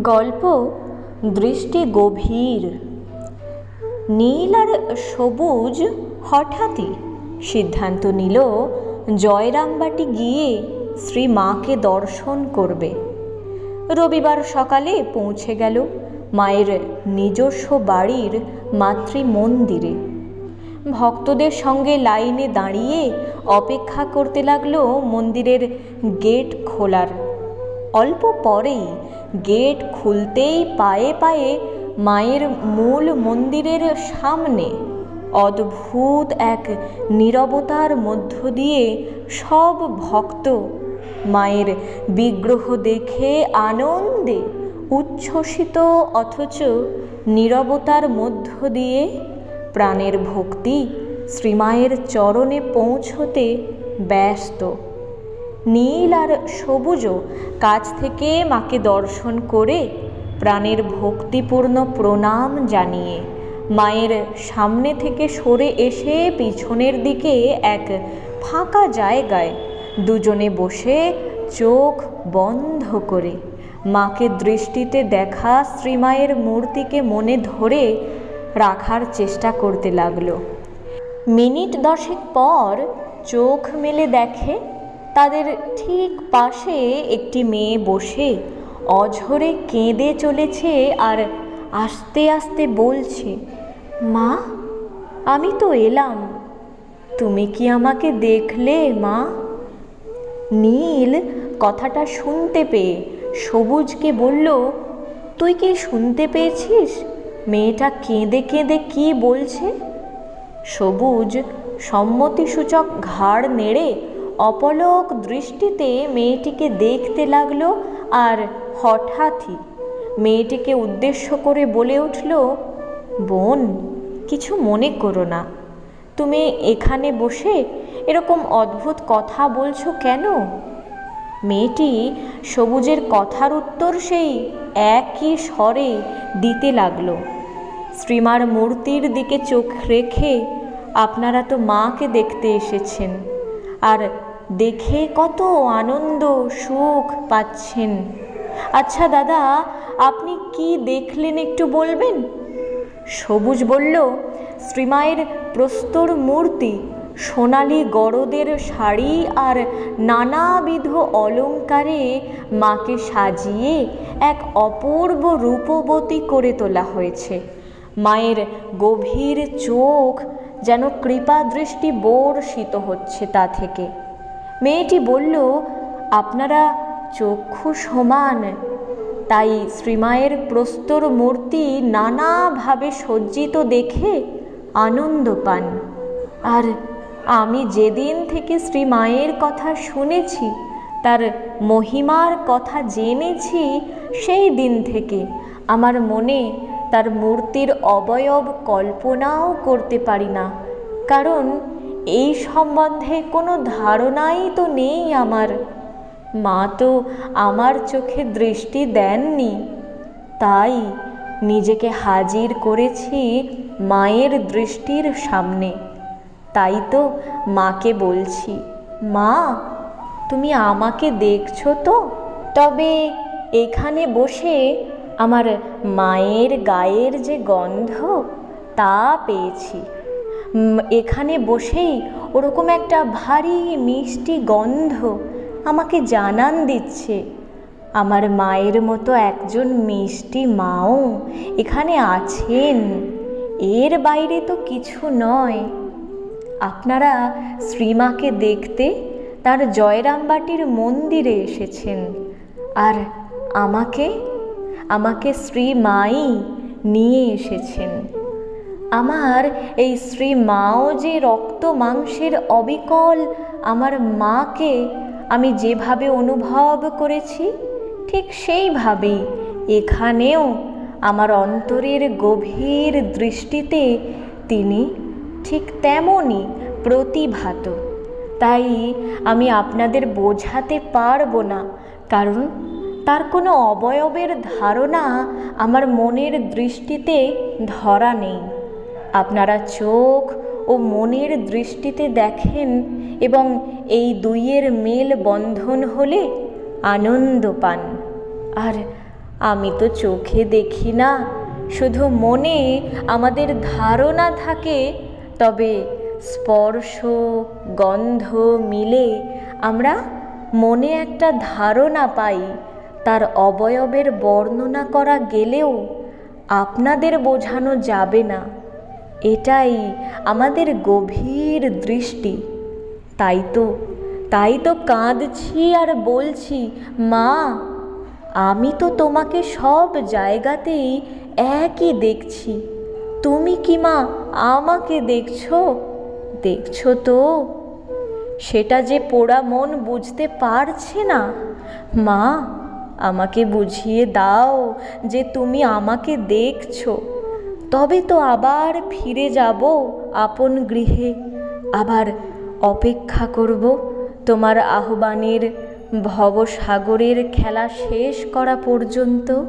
গল্প দৃষ্টি গভীর নীল আর সবুজ হঠাৎই সিদ্ধান্ত নিল জয়রামবাটি গিয়ে শ্রী মাকে দর্শন করবে। রবিবার সকালে পৌঁছে গেল মায়ের নিজস্ব বাড়ির মাতৃ মন্দিরে ভক্তদের সঙ্গে লাইনে দাঁড়িয়ে অপেক্ষা করতে লাগল মন্দিরের গেট খোলার অল্প পরেই গেট খুলতেই পায়ে পায়ে মায়ের মূল মন্দিরের সামনে অদ্ভুত এক নীরবতার মধ্য দিয়ে সব ভক্ত মায়ের বিগ্রহ দেখে আনন্দে উচ্ছ্বসিত অথচ নীরবতার মধ্য দিয়ে প্রাণের ভক্তি শ্রীমায়ের চরণে পৌঁছতে ব্যস্ত। নীল আর সবুজও কাছ থেকে মাকে দর্শন করে প্রাণের ভক্তিপূর্ণ প্রণাম জানিয়ে মায়ের সামনে থেকে সরে এসে পিছনের দিকে এক ফাঁকা জায়গায় দুজনে বসে চোখ বন্ধ করে মাকে দৃষ্টিতে দেখা শ্রীমায়ের মূর্তিকে মনে ধরে রাখার চেষ্টা করতে লাগল। মিনিট দশেক পর চোখ মেলে দেখে তাদের ঠিক পাশে একটি মেয়ে বসে অঝরে কেঁদে চলেছে আর আস্তে আস্তে বলছে, মা, আমি তো এলাম। তুমি কি আমাকে দেখলে, মা? নীল কথাটা শুনতে পেয়ে সবুজকে বলল, তুই কি শুনতে পেয়েছিস? মেয়েটা কেঁদে কেঁদে কি বলছে? সবুজ সম্মতিসূচক ঘাড় নেড়ে অপলক দৃষ্টিতে মেয়েটিকে দেখতে লাগল আর হঠাৎই মেয়েটিকে উদ্দেশ্য করে বলে উঠল, বোন, কিছু মনে করো না। তুমি এখানে বসে এরকম অদ্ভুত কথা বলছো কেন? মেয়েটি সবুজের কথার উত্তর সেই একই স্বরে দিতে লাগল, শ্রীমার মূর্তির দিকে চোখ রেখে আপনারা তো মাকে দেখতে এসেছেন। আর দেখে কত আনন্দ, সুখ পাচ্ছেন। আচ্ছা দাদা, আপনি কি দেখলেন একটু বলবেন? সবুজ বলল, শ্রীমায়ের প্রস্তর মূর্তি, সোনালি গরদের শাড়ি আর নানাবিধ অলঙ্কারে মাকে সাজিয়ে এক অপূর্ব রূপবতী করে তোলা হয়েছে। মায়ের গভীর চোখ যেন কৃপা দৃষ্টি বর্ষিত হচ্ছে তা থেকে। মেয়েটি বলল, আপনারা চক্ষু সমান। তাই শ্রীমায়ের প্রস্তর মূর্তি নানাভাবে সজ্জিত দেখে আনন্দ পান। আর আমি যেদিন থেকে শ্রীমায়ের কথা শুনেছি, তার মহিমার কথা জেনেছি, সেই দিন থেকে আমার মনে তার মূর্তির অবয়ব কল্পনাও করতে পারি না। কারণ এই সম্বন্ধে কোনো ধারণাই তো নেই আমার। মা তো আমার চোখে দৃষ্টি দেননি। তাই নিজেকে হাজির করেছি মায়ের দৃষ্টির সামনে। তাই তো মাকে বলছি, মা, তুমি আমাকে দেখছ তো? তবে এখানে বসে আমার মায়ের গায়ের যে গন্ধ, তা পেয়েছি। এখানে বসেই ওরকম একটা ভারী মিষ্টি গন্ধ আমাকে জানান দিচ্ছে। আমার মায়ের মতো একজন মিষ্টি মাও এখানে আছেন। এর বাইরে তো কিছু নয়। আপনারা শ্রীমাকে দেখতে তার জয়রামবাটির মন্দিরে এসেছেন। আর আমাকে আমাকে শ্রী মাই নিয়ে এসেছেন। আমার এই শ্রী মাও যে রক্ত মাংসের অবিকল, আমার মাকে আমি যেভাবে অনুভব করেছি, ঠিক সেইভাবেই এখানেও আমার অন্তরের গভীর দৃষ্টিতে তিনি ঠিক তেমনই প্রতিভাত। তাই আমি আপনাদের বোঝাতে পারব না, কারণ তার কোনো অবয়বের ধারণা আমার মনের দৃষ্টিতে ধরা নেই। আপনারা চোখ ও মনের দৃষ্টিতে দেখেন এবং এই দুইয়ের মেল বন্ধন হলে আনন্দ পান। আর আমি তো চোখে দেখি না, শুধু মনে আমাদের ধারণা থাকে, তবে স্পর্শ, গন্ধ মিলে আমরা মনে একটা ধারণা পাই। তার অবয়বের বর্ণনা করা গেলেও আপনাদের বোঝানো যাবে না। এটাই আমাদের গভীর দৃষ্টি। তাই তো তাই তো কাঁদছি আর বলছি, মা, আমি তো তোমাকে সব জায়গাতেই একই দেখছি। তুমি কি মা আমাকে দেখছ? দেখছ তো। সেটা যে পোড়া মন বুঝতে পারছে না। মা আমাকে বুঝিয়ে দাও যে তুমি আমাকে দেখছ। তবে তো আবার ফিরে যাব আপন গৃহে। আবার অপেক্ষা করব তোমার আহ্বানের ভবসাগরের খেলা শেষ করা পর্যন্ত।